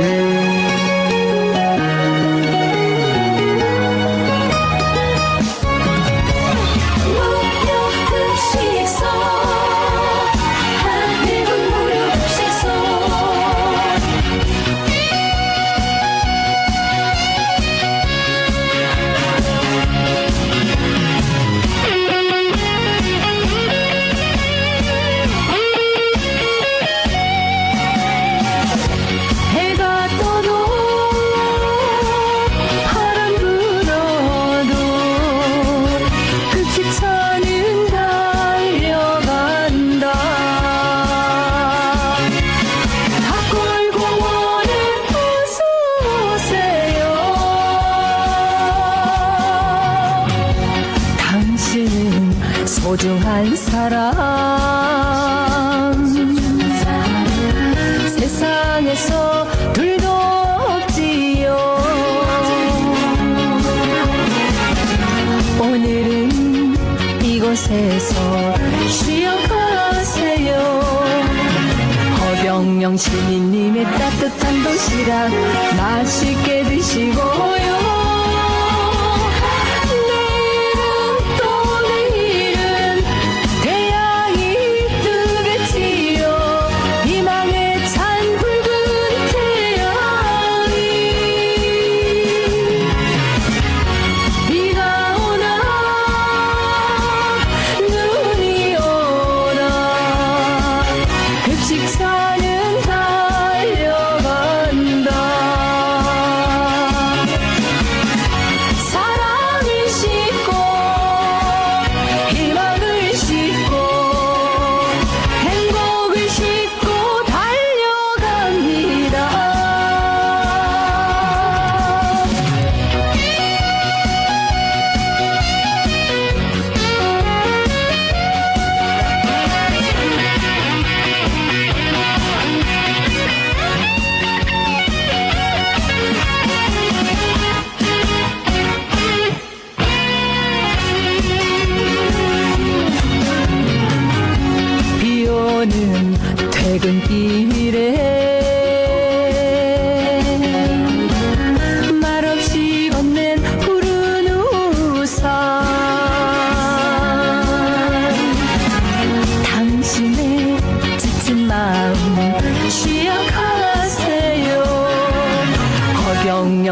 Mm-hmm. 소중한 사람. 세상에서 둘도 없지요. 오늘은 이곳에서 쉬어가세요. 허경영 시민님의 따뜻한 도시락 맛있게 드시고요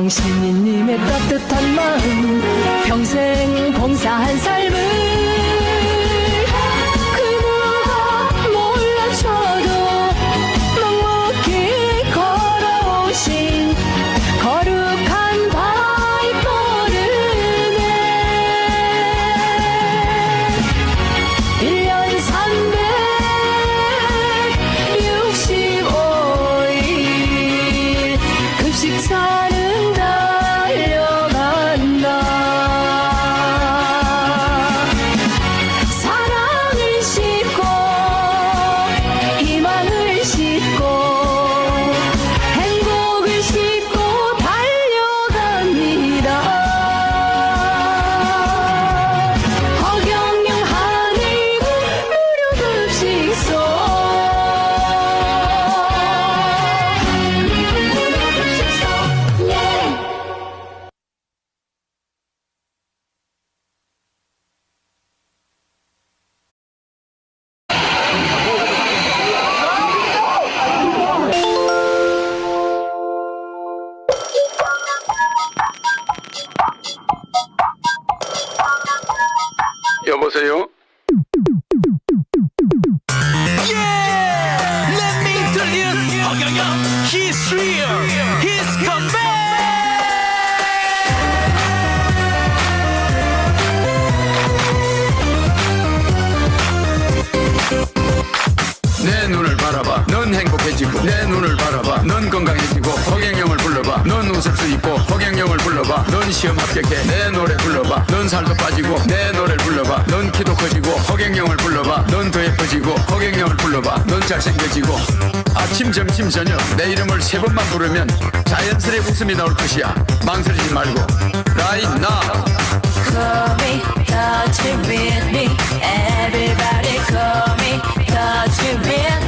시민님의 따뜻한 마음 평생 봉사한 삶을 여보세요? Let me introduce 허경영. He's real. He's come back. 내 눈을 바라봐 넌 행복해지고 내 눈을 바라봐 넌 건강해지고 허경영을 불러봐. 넌 웃을 수 있고 허경영을 불러봐. 넌 시험 합격해. 내 노래 불러봐. 넌 살도 빠지고 내 노래를 불러봐. 넌 키도 커지고 허경영을 불러봐. 넌 더 예뻐지고 허경영을 불러봐. 넌 잘생겨지고. 아침 점심 저녁. 내 이름을 세 번만 부르면 자연스레 웃음이 나올 것이야. 망설이지 말고. Right now. Call me, touch it with me. Everybody call me, touch it with me.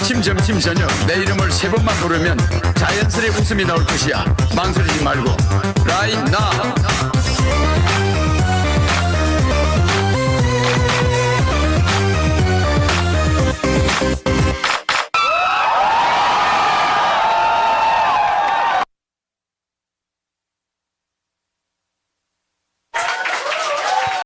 아침 점심 저녁 내 이름을 세 번만 부르면 자연스레 웃음이 나올 것이야. 망설이지 말고. Right now